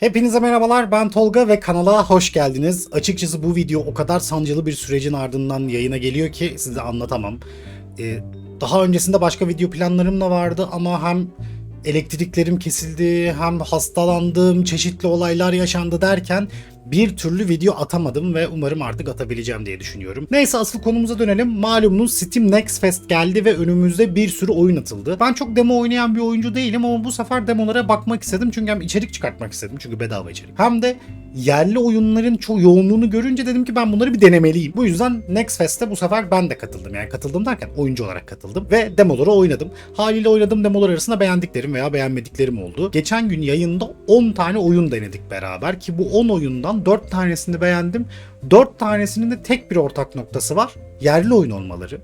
Hepinize merhabalar ben Tolga ve kanala hoş geldiniz. Açıkçası bu video o kadar sancılı bir sürecin ardından yayına geliyor ki size anlatamam. Ee, daha öncesinde başka video planlarım da vardı ama hem elektriklerim kesildi hem hastalandım, çeşitli olaylar yaşandı derken bir türlü video atamadım ve umarım artık atabileceğim diye düşünüyorum. Neyse asıl konumuza dönelim. Malumunuz Steam Next Fest geldi ve önümüzde bir sürü oyun atıldı. Ben çok demo oynayan bir oyuncu değilim ama bu sefer demolara bakmak istedim. Çünkü hem içerik çıkartmak istedim. Çünkü bedava içerik. Hem de yerli oyunların çok yoğunluğunu görünce dedim ki ben bunları bir denemeliyim. Bu yüzden Next Fest'te bu sefer ben de katıldım. Yani katıldım derken oyuncu olarak katıldım ve demoları oynadım. Haliyle oynadığım demolar arasında beğendiklerim veya beğenmediklerim oldu. Geçen gün yayında 10 tane oyun denedik beraber ki bu 10 oyundan 4 tanesini beğendim. 4 tanesinin de tek bir ortak noktası var. Yerli oyun olmaları.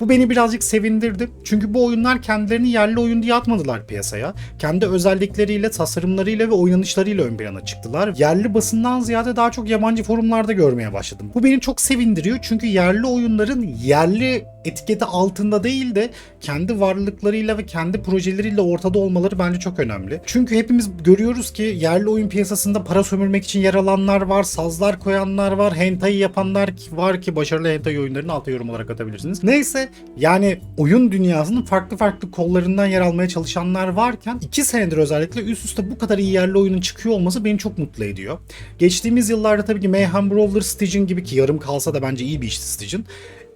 Bu beni birazcık sevindirdi. Çünkü bu oyunlar kendilerini yerli oyun diye atmadılar piyasaya. Kendi özellikleriyle, tasarımlarıyla ve oynanışlarıyla ön plana çıktılar. Yerli basından ziyade daha çok yabancı forumlarda görmeye başladım. Bu beni çok sevindiriyor çünkü yerli oyunların yerli etiketi altında değil de kendi varlıklarıyla ve kendi projeleriyle ortada olmaları bence çok önemli. Çünkü hepimiz görüyoruz ki yerli oyun piyasasında para sömürmek için yer alanlar var, sazlar koyanlar var, hentai yapanlar var ki başarılı hentai oyunlarını alta yorum olarak atabilirsiniz. Neyse yani oyun dünyasının farklı farklı kollarından yer almaya çalışanlar varken 2 senedir özellikle üst üste bu kadar iyi yerli oyunun çıkıyor olması beni çok mutlu ediyor. Geçtiğimiz yıllarda tabii ki Mayhem Brawler, Stygian gibi ki yarım kalsa da bence iyi bir işti Stygian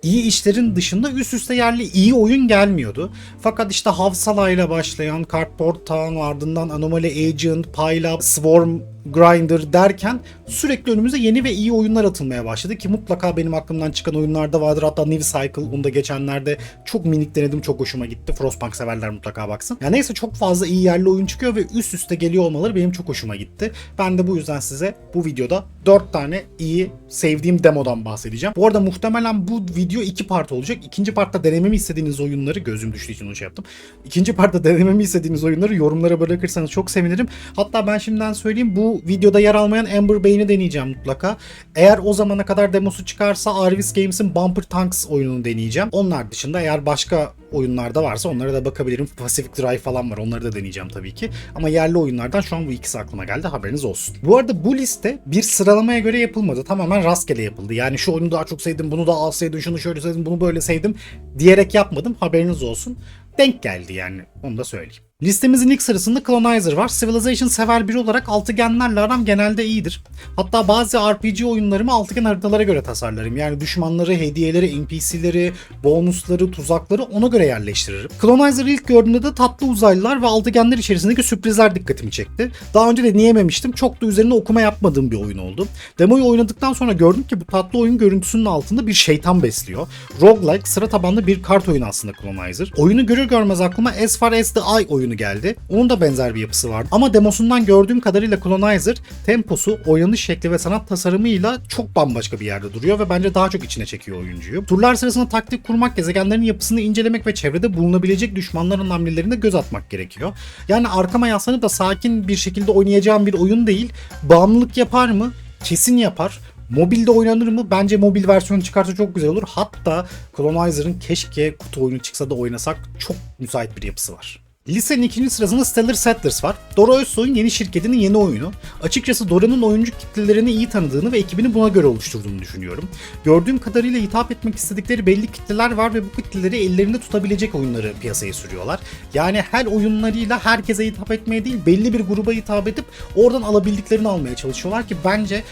iyi işlerin dışında üst üste yerli iyi oyun gelmiyordu. Fakat işte Havsala ile başlayan Cardboard Town ardından Anomaly Agent, Up, Swarm Grinder derken sürekli önümüze yeni ve iyi oyunlar atılmaya başladı ki mutlaka benim aklımdan çıkan oyunlarda vardır. Hatta New Cycle onu da geçenlerde çok minik denedim çok hoşuma gitti. Frostpunk severler mutlaka baksın. Ya neyse çok fazla iyi yerli oyun çıkıyor ve üst üste geliyor olmaları benim çok hoşuma gitti. Ben de bu yüzden size bu videoda 4 tane iyi sevdiğim demodan bahsedeceğim. Bu arada muhtemelen bu video iki part olacak. İkinci partta denememi istediğiniz oyunları gözüm düştüğü için onu şey yaptım. İkinci partta denememi istediğiniz oyunları yorumlara bırakırsanız çok sevinirim. Hatta ben şimdiden söyleyeyim bu videoda yer almayan Amber Bay'ini deneyeceğim mutlaka. Eğer o zamana kadar demosu çıkarsa Arvis Games'in Bumper Tanks oyununu deneyeceğim. Onlar dışında eğer başka oyunlarda varsa onlara da bakabilirim. Pacific Drive falan var onları da deneyeceğim tabii ki. Ama yerli oyunlardan şu an bu ikisi aklıma geldi haberiniz olsun. Bu arada bu liste bir sıralamaya göre yapılmadı. Tamamen rastgele yapıldı. Yani şu oyunu daha çok sevdim, bunu da az sevdim, şunu şöyle sevdim, bunu böyle sevdim diyerek yapmadım. Haberiniz olsun. Denk geldi yani onu da söyleyeyim. Listemizin ilk sırasında Colonizer var. Civilization sever biri olarak altıgenlerle aram genelde iyidir. Hatta bazı RPG oyunlarımı altıgen haritalara göre tasarlarım. Yani düşmanları, hediyeleri, NPC'leri, bonusları, tuzakları ona göre yerleştiririm. Colonizer'ı ilk gördüğümde de tatlı uzaylılar ve altıgenler içerisindeki sürprizler dikkatimi çekti. Daha önce deneyememiştim. Çok da üzerine okuma yapmadığım bir oyun oldu. Demoyu oynadıktan sonra gördüm ki bu tatlı oyun görüntüsünün altında bir şeytan besliyor. Roguelike sıra tabanlı bir kart oyunu aslında Colonizer. Oyunu görür görmez aklıma As Far As The Eye oyunu geldi. Onun da benzer bir yapısı vardı. Ama demosundan gördüğüm kadarıyla Colonizer temposu, oynanış şekli ve sanat tasarımıyla çok bambaşka bir yerde duruyor ve bence daha çok içine çekiyor oyuncuyu. Turlar sırasında taktik kurmak, gezegenlerin yapısını incelemek ve çevrede bulunabilecek düşmanların hamlelerine göz atmak gerekiyor. Yani arkama yaslanıp da sakin bir şekilde oynayacağım bir oyun değil. Bağımlılık yapar mı? Kesin yapar. Mobilde oynanır mı? Bence mobil versiyonu çıkarsa çok güzel olur. Hatta Colonizer'ın keşke kutu oyunu çıksa da oynasak çok müsait bir yapısı var. Listenin ikinci sırasında Stellar Settlers var. Dora Özsoy'un yeni şirketinin yeni oyunu. Açıkçası Dora'nın oyuncu kitlelerini iyi tanıdığını ve ekibini buna göre oluşturduğunu düşünüyorum. Gördüğüm kadarıyla hitap etmek istedikleri belli kitleler var ve bu kitleleri ellerinde tutabilecek oyunları piyasaya sürüyorlar. Yani her oyunlarıyla herkese hitap etmeye değil belli bir gruba hitap edip oradan alabildiklerini almaya çalışıyorlar ki bence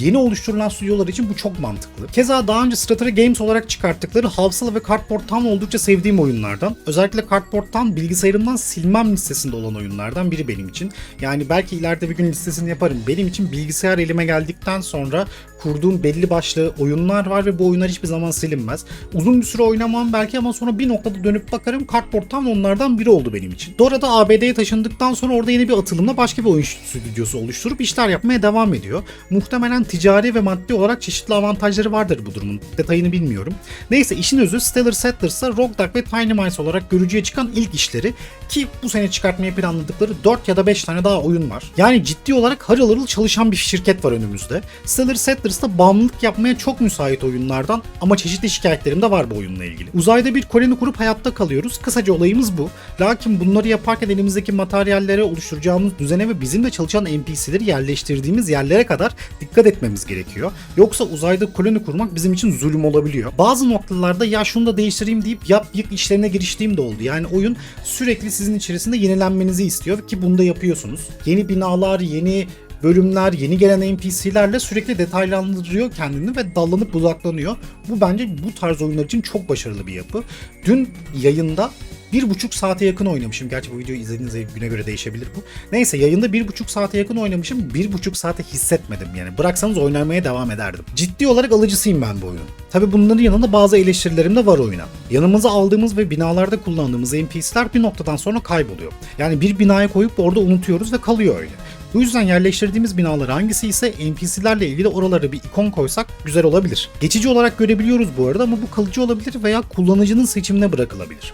yeni oluşturulan stüdyolar için bu çok mantıklı. Keza daha önce Strategy Games olarak çıkarttıkları Havsala ve Cardboard Town oldukça sevdiğim oyunlardan. Özellikle Cardboard Town bilgisayarımdan silmem listesinde olan oyunlardan biri benim için. Yani belki ileride bir gün listesini yaparım. Benim için bilgisayar elime geldikten sonra kurduğum belli başlı oyunlar var ve bu oyunlar hiçbir zaman silinmez. Uzun bir süre oynamam belki ama sonra bir noktada dönüp bakarım Cardboard Town onlardan biri oldu benim için. Dora'da ABD'ye taşındıktan sonra orada yeni bir atılımla başka bir oyun stüdyosu oluşturup işler yapmaya devam ediyor. Muhtemelen Muhtemelen ticari ve maddi olarak çeşitli avantajları vardır bu durumun. Detayını bilmiyorum. Neyse işin özü Stellar Settlers'a Rogue Duck ve Tiny Mice olarak görücüye çıkan ilk işleri ki bu sene çıkartmayı planladıkları 4 ya da 5 tane daha oyun var. Yani ciddi olarak harıl harıl çalışan bir şirket var önümüzde. Stellar Settlers'ta bağımlılık yapmaya çok müsait oyunlardan ama çeşitli şikayetlerim de var bu oyunla ilgili. Uzayda bir koloni kurup hayatta kalıyoruz. Kısaca olayımız bu. Lakin bunları yaparken elimizdeki materyallere, oluşturacağımız düzene ve bizim de çalışan NPC'leri yerleştirdiğimiz yerlere kadar dikkat etmemiz gerekiyor. Yoksa uzayda koloni kurmak bizim için zulüm olabiliyor. Bazı noktalarda ya şunu da değiştireyim deyip yap yık işlerine giriştiğim de oldu. Yani oyun sürekli sizin içerisinde yenilenmenizi istiyor ki bunu da yapıyorsunuz. Yeni binalar, yeni bölümler, yeni gelen NPC'lerle sürekli detaylandırıyor kendini ve dallanıp budaklanıyor. Bu bence bu tarz oyunlar için çok başarılı bir yapı. Dün yayında bir buçuk saate yakın oynamışım. Gerçi bu videoyu izlediğiniz güne göre değişebilir bu. Neyse yayında bir buçuk saate yakın oynamışım. Bir buçuk saate hissetmedim yani. Bıraksanız oynamaya devam ederdim. Ciddi olarak alıcısıyım ben bu oyunun. Tabi bunların yanında bazı eleştirilerim de var oyuna. Yanımıza aldığımız ve binalarda kullandığımız NPC'ler bir noktadan sonra kayboluyor. Yani bir binaya koyup orada unutuyoruz ve kalıyor öyle. Bu yüzden yerleştirdiğimiz binalar hangisi ise NPC'lerle ilgili oralara bir ikon koysak güzel olabilir. Geçici olarak görebiliyoruz bu arada ama bu kalıcı olabilir veya kullanıcının seçimine bırakılabilir.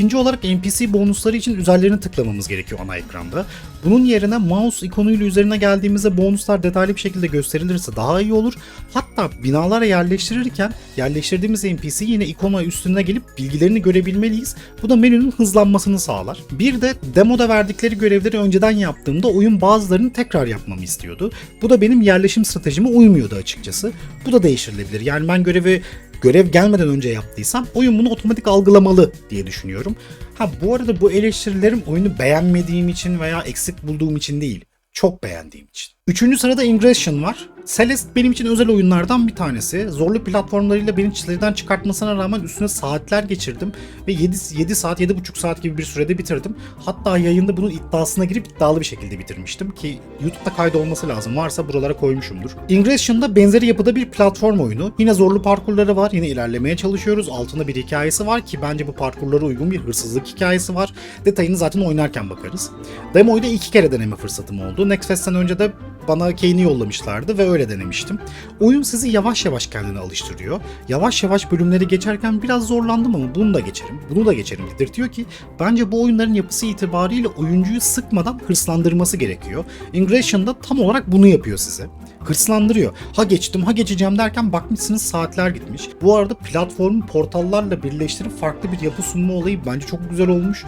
İkinci olarak NPC bonusları için üzerlerine tıklamamız gerekiyor ana ekranda. Bunun yerine mouse ikonuyla üzerine geldiğimizde bonuslar detaylı bir şekilde gösterilirse daha iyi olur. Hatta binalara yerleştirirken yerleştirdiğimiz NPC yine ikona üstüne gelip bilgilerini görebilmeliyiz. Bu da menünün hızlanmasını sağlar. Bir de demoda verdikleri görevleri önceden yaptığımda oyun bazılarını tekrar yapmamı istiyordu. Bu da benim yerleşim stratejime uymuyordu açıkçası. Bu da değiştirilebilir. Yani ben görevi görev gelmeden önce yaptıysam oyun bunu otomatik algılamalı diye düşünüyorum. Ha bu arada bu eleştirilerim oyunu beğenmediğim için veya eksik bulduğum için değil. Çok beğendiğim için. Üçüncü sırada Ingression var. Celeste benim için özel oyunlardan bir tanesi. Zorlu platformlarıyla beni çileden çıkartmasına rağmen üstüne saatler geçirdim. Ve 7, 7 saat, 7,5 saat gibi bir sürede bitirdim. Hatta yayında bunun iddiasına girip iddialı bir şekilde bitirmiştim. Ki YouTube'da kaydı olması lazım. Varsa buralara koymuşumdur. Ingression'da benzeri yapıda bir platform oyunu. Yine zorlu parkurları var. Yine ilerlemeye çalışıyoruz. Altında bir hikayesi var ki bence bu parkurlara uygun bir hırsızlık hikayesi var. Detayını zaten oynarken bakarız. Demoyu da iki kere deneme fırsatım oldu. Next Fest'ten önce de bana Kane'i yollamışlardı ve öyle denemiştim. Oyun sizi yavaş yavaş kendine alıştırıyor. Yavaş yavaş bölümleri geçerken biraz zorlandım ama bunu da geçerim, bunu da geçerim dedirtiyor ki bence bu oyunların yapısı itibariyle oyuncuyu sıkmadan hırslandırması gerekiyor. Ingression'da tam olarak bunu yapıyor size. Hırslandırıyor. Ha geçtim ha geçeceğim derken bakmışsınız saatler gitmiş. Bu arada platformu portallarla birleştirip farklı bir yapı sunma olayı bence çok güzel olmuş.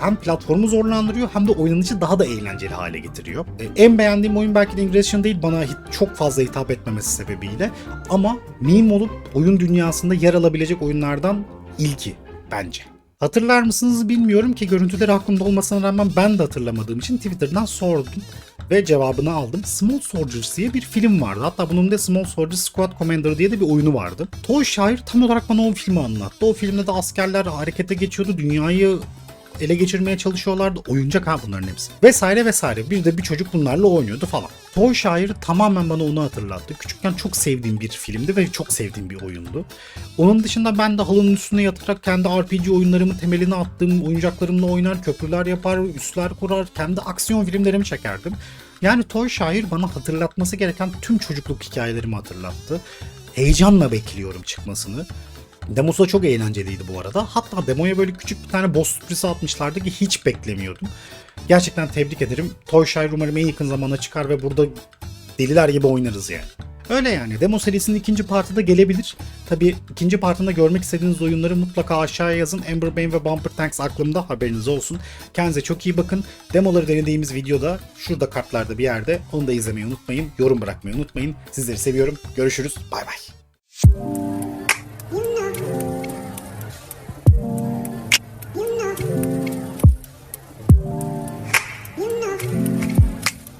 Hem platformu zorlandırıyor hem de oynanıcı daha da eğlenceli hale getiriyor. E, en beğendiğim oyun belki de Ingression değil bana hit, çok fazla hitap etmemesi sebebiyle. Ama meme olup oyun dünyasında yer alabilecek oyunlardan ilki bence. Hatırlar mısınız bilmiyorum ki görüntüleri aklımda olmasına rağmen ben de hatırlamadığım için Twitter'dan sordum ve cevabını aldım. Small Soldiers diye bir film vardı. Hatta bunun da Small Soldiers Squad Commander diye de bir oyunu vardı. Toy Shire tam olarak bana o filmi anlattı. O filmde de askerler harekete geçiyordu. Dünyayı ele geçirmeye çalışıyorlardı. Oyuncak ha bunların hepsi. Vesaire vesaire. Bir de bir çocuk bunlarla oynuyordu falan. Toy Shire tamamen bana onu hatırlattı. Küçükken çok sevdiğim bir filmdi ve çok sevdiğim bir oyundu. Onun dışında ben de halının üstüne yatarak kendi RPG oyunlarımı temelini attığım oyuncaklarımla oynar, köprüler yapar, üsler kurar, kendi aksiyon filmlerimi çekerdim. Yani Toy Shire bana hatırlatması gereken tüm çocukluk hikayelerimi hatırlattı. Heyecanla bekliyorum çıkmasını. Demosu da çok eğlenceliydi bu arada. Hatta demoya böyle küçük bir tane boss sürprizi atmışlardı ki hiç beklemiyordum. Gerçekten tebrik ederim. Toy Shire umarım en yakın zamana çıkar ve burada deliler gibi oynarız yani. Öyle yani. Demo serisinin ikinci partı da gelebilir. Tabi ikinci partında görmek istediğiniz oyunları mutlaka aşağıya yazın. Ember Bane ve Bumper Tanks aklımda haberiniz olsun. Kendinize çok iyi bakın. Demoları denediğimiz videoda şurada kartlarda bir yerde. Onu da izlemeyi unutmayın. Yorum bırakmayı unutmayın. Sizleri seviyorum. Görüşürüz. Bay bay.